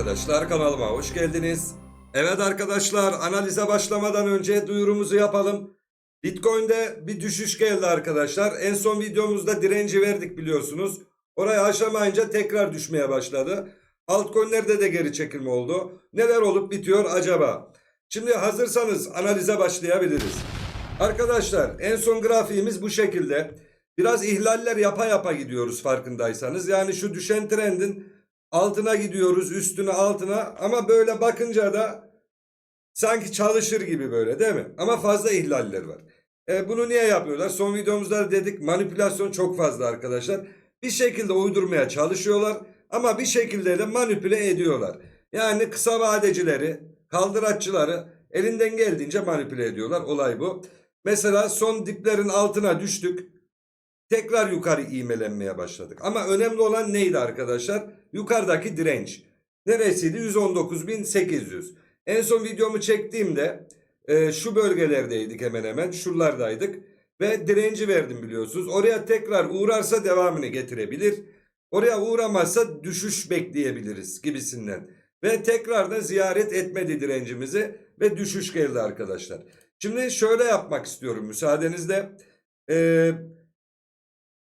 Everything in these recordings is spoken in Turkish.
arkadaşlar kanalıma hoş geldiniz. Evet arkadaşlar analize başlamadan önce duyurumuzu yapalım. Bitcoin'de bir düşüş geldi arkadaşlar. En son videomuzda direnci verdik biliyorsunuz. Orayı aşamayınca tekrar düşmeye başladı. Altcoin'lerde de geri çekilme oldu. Neler olup bitiyor acaba? Şimdi hazırsanız analize başlayabiliriz. Arkadaşlar en son grafiğimiz bu şekilde. Biraz ihlaller yapa yapa gidiyoruz farkındaysanız. Yani şu düşen trendin altına gidiyoruz üstüne altına ama böyle bakınca da sanki çalışır gibi böyle değil mi? Ama fazla ihlaller var. E, bunu niye yapıyorlar? Son videomuzda da dedik manipülasyon çok fazla arkadaşlar. Bir şekilde uydurmaya çalışıyorlar ama bir şekilde de manipüle ediyorlar. Yani kısa vadecileri, kaldıraççıları elinden geldiğince manipüle ediyorlar. Olay bu. Mesela son diplerin altına düştük. Tekrar yukarı iğmelenmeye başladık. Ama önemli olan neydi arkadaşlar? Yukarıdaki direnç. Neresiydi? 119.800. En son videomu çektiğimde e, şu bölgelerdeydik hemen hemen. Şuralardaydık. Ve direnci verdim biliyorsunuz. Oraya tekrar uğrarsa devamını getirebilir. Oraya uğramazsa düşüş bekleyebiliriz gibisinden. Ve tekrar da ziyaret etmedi direncimizi ve düşüş geldi arkadaşlar. Şimdi şöyle yapmak istiyorum müsaadenizle. Eee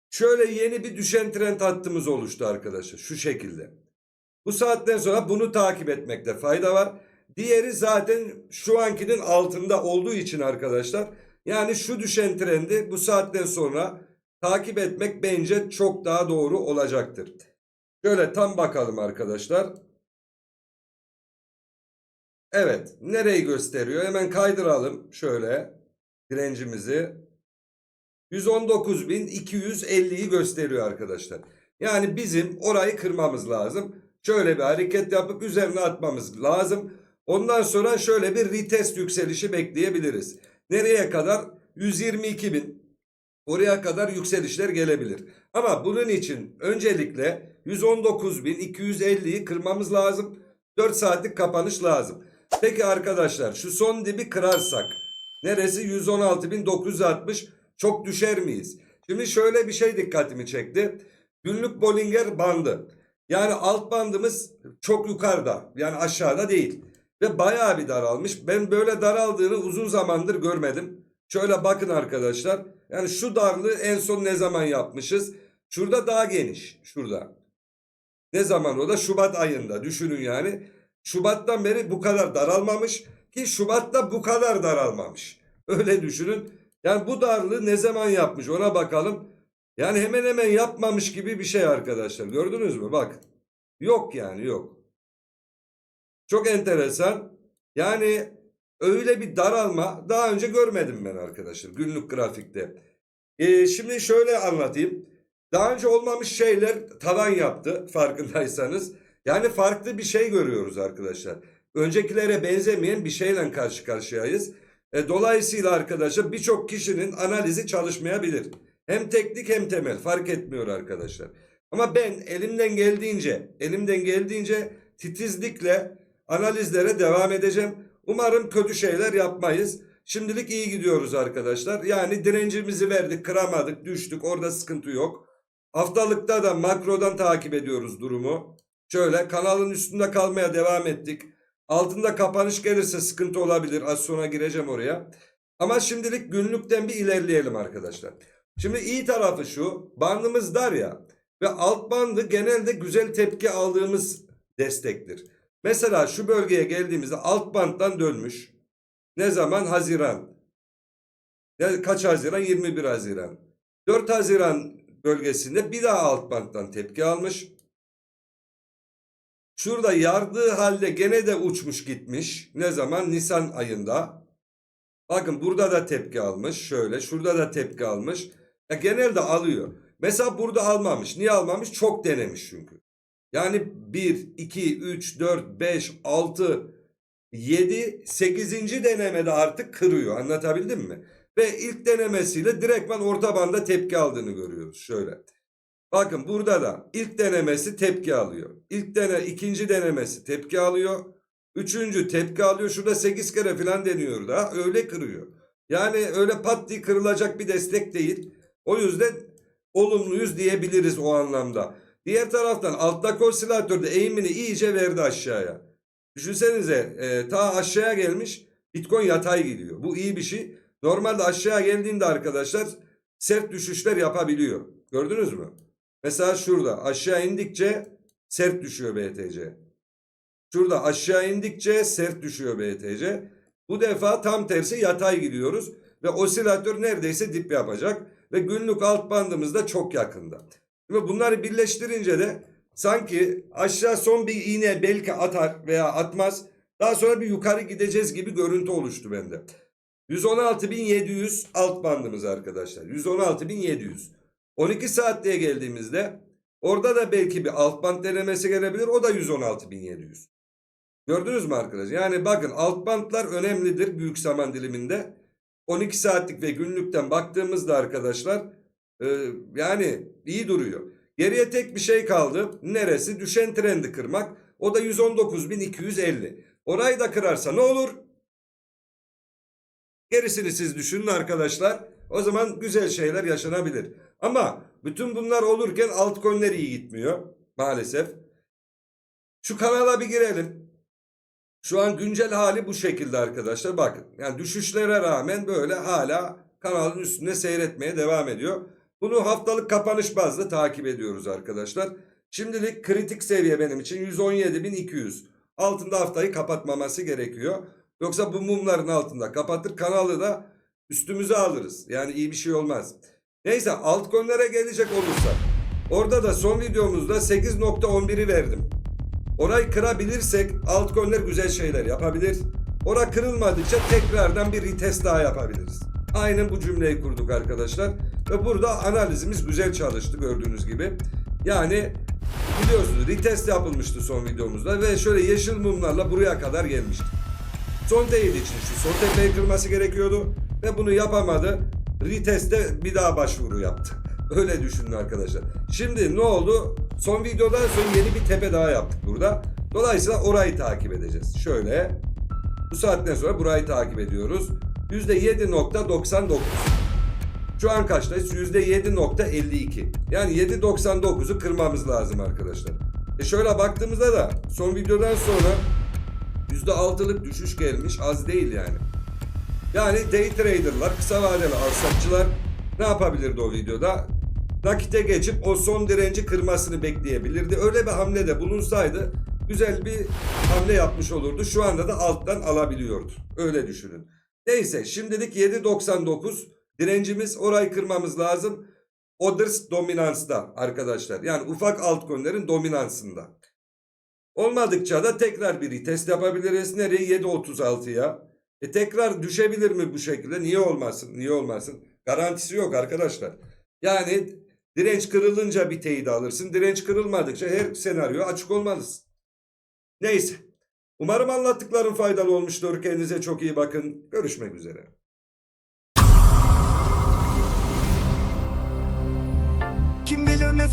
Şöyle yeni bir düşen trend hattımız oluştu arkadaşlar. Şu şekilde. Bu saatten sonra bunu takip etmekte fayda var. Diğeri zaten şu ankinin altında olduğu için arkadaşlar. Yani şu düşen trendi bu saatten sonra takip etmek bence çok daha doğru olacaktır. Şöyle tam bakalım arkadaşlar. Evet. Nereyi gösteriyor? Hemen kaydıralım. Şöyle. Direncimizi. 119.250'yi gösteriyor arkadaşlar. Yani bizim orayı kırmamız lazım. Şöyle bir hareket yapıp üzerine atmamız lazım. Ondan sonra şöyle bir retest yükselişi bekleyebiliriz. Nereye kadar? 122.000. Oraya kadar yükselişler gelebilir. Ama bunun için öncelikle 119.250'yi kırmamız lazım. 4 saatlik kapanış lazım. Peki arkadaşlar şu son dibi kırarsak neresi 116.960 çok düşer miyiz? Şimdi şöyle bir şey dikkatimi çekti. Günlük Bollinger bandı. Yani alt bandımız çok yukarıda. Yani aşağıda değil. Ve bayağı bir daralmış. Ben böyle daraldığını uzun zamandır görmedim. Şöyle bakın arkadaşlar. Yani şu darlığı en son ne zaman yapmışız? Şurada daha geniş. Şurada. Ne zaman o da? Şubat ayında. Düşünün yani. Şubattan beri bu kadar daralmamış. Ki Şubat'ta bu kadar daralmamış. Öyle düşünün. Yani bu darlığı ne zaman yapmış ona bakalım. Yani hemen hemen yapmamış gibi bir şey arkadaşlar. Gördünüz mü? Bak. Yok yani yok. Çok enteresan. Yani öyle bir daralma daha önce görmedim ben arkadaşlar günlük grafikte. Ee, şimdi şöyle anlatayım. Daha önce olmamış şeyler tavan yaptı farkındaysanız. Yani farklı bir şey görüyoruz arkadaşlar. Öncekilere benzemeyen bir şeyle karşı karşıyayız. E, dolayısıyla arkadaşlar birçok kişinin analizi çalışmayabilir. Hem teknik hem temel fark etmiyor arkadaşlar. Ama ben elimden geldiğince elimden geldiğince titizlikle analizlere devam edeceğim. Umarım kötü şeyler yapmayız. Şimdilik iyi gidiyoruz arkadaşlar. Yani direncimizi verdik, kıramadık, düştük. Orada sıkıntı yok. Haftalıkta da makrodan takip ediyoruz durumu. Şöyle kanalın üstünde kalmaya devam ettik. Altında kapanış gelirse sıkıntı olabilir. Az sonra gireceğim oraya. Ama şimdilik günlükten bir ilerleyelim arkadaşlar. Şimdi iyi tarafı şu. Bandımız dar ya. Ve alt bandı genelde güzel tepki aldığımız destektir. Mesela şu bölgeye geldiğimizde alt banddan dönmüş. Ne zaman? Haziran. Ne, kaç Haziran? 21 Haziran. 4 Haziran bölgesinde bir daha alt banddan tepki almış. Şurada yardığı halde gene de uçmuş gitmiş. Ne zaman? Nisan ayında. Bakın burada da tepki almış. Şöyle şurada da tepki almış. Ya genelde alıyor. Mesela burada almamış. Niye almamış? Çok denemiş çünkü. Yani 1, 2, 3, 4, 5, 6, 7, 8. denemede artık kırıyor. Anlatabildim mi? Ve ilk denemesiyle direktman orta banda tepki aldığını görüyoruz. Şöyle. Bakın burada da ilk denemesi tepki alıyor. İlk dene, ikinci denemesi tepki alıyor. Üçüncü tepki alıyor. Şurada sekiz kere falan deniyor da öyle kırıyor. Yani öyle pat diye kırılacak bir destek değil. O yüzden olumluyuz diyebiliriz o anlamda. Diğer taraftan alttaki osilatör de eğimini iyice verdi aşağıya. Düşünsenize e, ta aşağıya gelmiş Bitcoin yatay gidiyor. Bu iyi bir şey. Normalde aşağıya geldiğinde arkadaşlar sert düşüşler yapabiliyor. Gördünüz mü? Mesela şurada aşağı indikçe sert düşüyor BTC. Şurada aşağı indikçe sert düşüyor BTC. Bu defa tam tersi yatay gidiyoruz. Ve osilatör neredeyse dip yapacak. Ve günlük alt bandımız da çok yakında. Şimdi bunları birleştirince de sanki aşağı son bir iğne belki atar veya atmaz. Daha sonra bir yukarı gideceğiz gibi görüntü oluştu bende. 116.700 alt bandımız arkadaşlar. 116.700. 12 saatliğe geldiğimizde orada da belki bir alt band denemesi gelebilir. O da 116.700. Gördünüz mü arkadaşlar? Yani bakın alt bantlar önemlidir büyük zaman diliminde. 12 saatlik ve günlükten baktığımızda arkadaşlar e, yani iyi duruyor. Geriye tek bir şey kaldı. Neresi? Düşen trendi kırmak. O da 119.250. Orayı da kırarsa ne olur? Gerisini siz düşünün arkadaşlar. O zaman güzel şeyler yaşanabilir. Ama bütün bunlar olurken altcoin'ler iyi gitmiyor maalesef. Şu kanala bir girelim. Şu an güncel hali bu şekilde arkadaşlar. Bakın yani düşüşlere rağmen böyle hala kanalın üstünde seyretmeye devam ediyor. Bunu haftalık kapanış bazlı takip ediyoruz arkadaşlar. Şimdilik kritik seviye benim için 117.200. Altında haftayı kapatmaması gerekiyor. Yoksa bu mumların altında kapatır kanalı da üstümüze alırız. Yani iyi bir şey olmaz. Neyse altcoin'lere gelecek olursa. Orada da son videomuzda 8.11'i verdim. Orayı kırabilirsek altcoin'ler güzel şeyler yapabilir. Ora kırılmadıkça tekrardan bir retest daha yapabiliriz. Aynen bu cümleyi kurduk arkadaşlar. Ve burada analizimiz güzel çalıştı gördüğünüz gibi. Yani biliyorsunuz retest yapılmıştı son videomuzda ve şöyle yeşil mumlarla buraya kadar gelmiştik. Son teyit için şu son tepeyi kırması gerekiyordu ve bunu yapamadı. Retest'te bir daha başvuru yaptı. Öyle düşünün arkadaşlar. Şimdi ne oldu? Son videodan sonra yeni bir tepe daha yaptık burada. Dolayısıyla orayı takip edeceğiz. Şöyle bu saatten sonra burayı takip ediyoruz. %7.99. Şu an kaçtayız? %7.52. Yani 7.99'u kırmamız lazım arkadaşlar. E şöyle baktığımızda da son videodan sonra %6'lık düşüş gelmiş. Az değil yani. Yani day trader'lar, kısa vadeli alsatçılar ne yapabilirdi o videoda? Nakite geçip o son direnci kırmasını bekleyebilirdi. Öyle bir hamle de bulunsaydı güzel bir hamle yapmış olurdu. Şu anda da alttan alabiliyordu. Öyle düşünün. Neyse şimdilik 7.99 direncimiz orayı kırmamız lazım. Others dominansta arkadaşlar. Yani ufak altcoin'lerin dominansında. Olmadıkça da tekrar bir retest yapabiliriz. Nereye? 7.36'ya. E tekrar düşebilir mi bu şekilde? Niye olmasın? Niye olmasın? Garantisi yok arkadaşlar. Yani direnç kırılınca bir teyit alırsın. Direnç kırılmadıkça her senaryo açık olmalısın. Neyse. Umarım anlattıklarım faydalı olmuştur. Kendinize çok iyi bakın. Görüşmek üzere.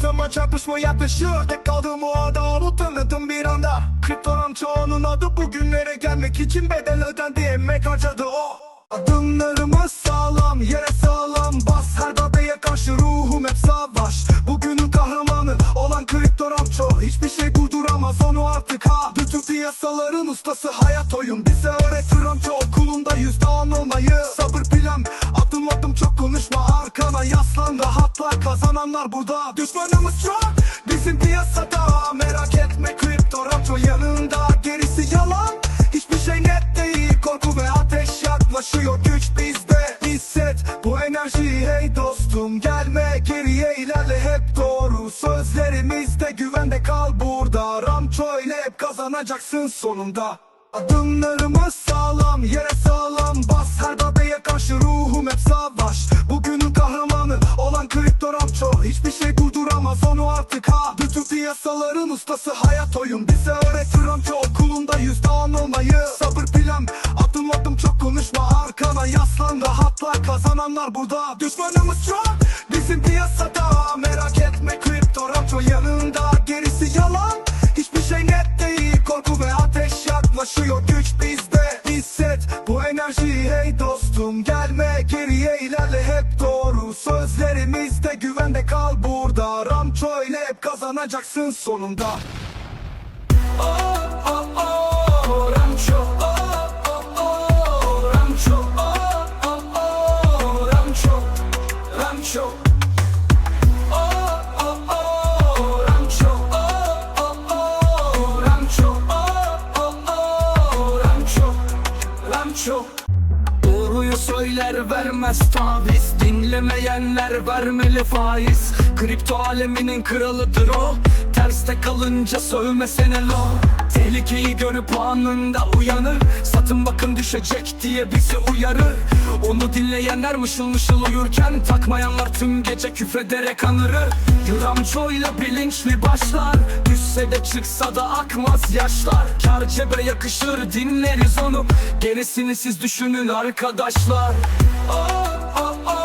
Zaman çarpışma yaklaşıyor. Tek kaldığım o anda onu tanıdım bir anda. Kriptonun çoğunun adı bugünlere gelmek için bedel ödendi. Emek harcadı o. Adımlarımız sağlam yere sağlam bas. Her darbeye karşı ruhum hep savaş. Bugünün kahramanı olan kripto ramço Hiçbir şey durduramaz onu artık ha. Bütün piyasaların ustası hayat oyun. Bize öğretir ramço okulunda yüzde on olmayı. Sabır plan adım adım çok konuşma. Arkana yaslan Rahatla. Kazananlar burada. Düşmanımız çok. Bizim piyasada. Merak etme kripto ramço yanında. Gerisi yalan. Hiçbir şey net değil. Korku ve ateş yaklaşıyor. Güç bizde. Hisset bu enerjiyi. Hey dostum Gelme geriye. İlerle hep doğru. Sözlerimizde güvende kal burada kazanacaksın sonunda. Adımlarımız sağlam yere sağlam bas. Her darbeye karşı ruhum hep savaş. Bugünün kahramanı olan kripto ramço Hiçbir şey durduramaz onu artık ha. Bütün piyasaların ustası hayat oyun. Bize öğretir ramço okulunda yüzde on olmayı. Sabır plan adım adım çok konuşma arkana yaslan. Rahatla kazananlar burada. Düşmanımız ateş yaklaşıyor güç bizde Hisset. Bu enerjiyi hey dostum Gelme geriye ilerle. Hep doğru Sözlerimizde güvende kal burada. Ramço ile hep kazanacak kazanacaksın sonunda. Oh oh oh Ramço oh vermez taviz. Dinlemeyenler vermeli faiz. Kripto aleminin kralıdır o. Terste kalınca sövmesene lo. Tehlikeyi görüp anında uyanır. Satın bakın düşecek diye bizi uyarır. Onu dinleyenler mışıl mışıl uyurken Takmayanlar tüm gece küfrederek anırır. Yıramçoyla bilinçli başlar. Düşse de çıksa da akmaz yaşlar. Kar cebe yakışır dinleriz onu. Gerisini siz düşünün arkadaşlar Oh oh oh, oh.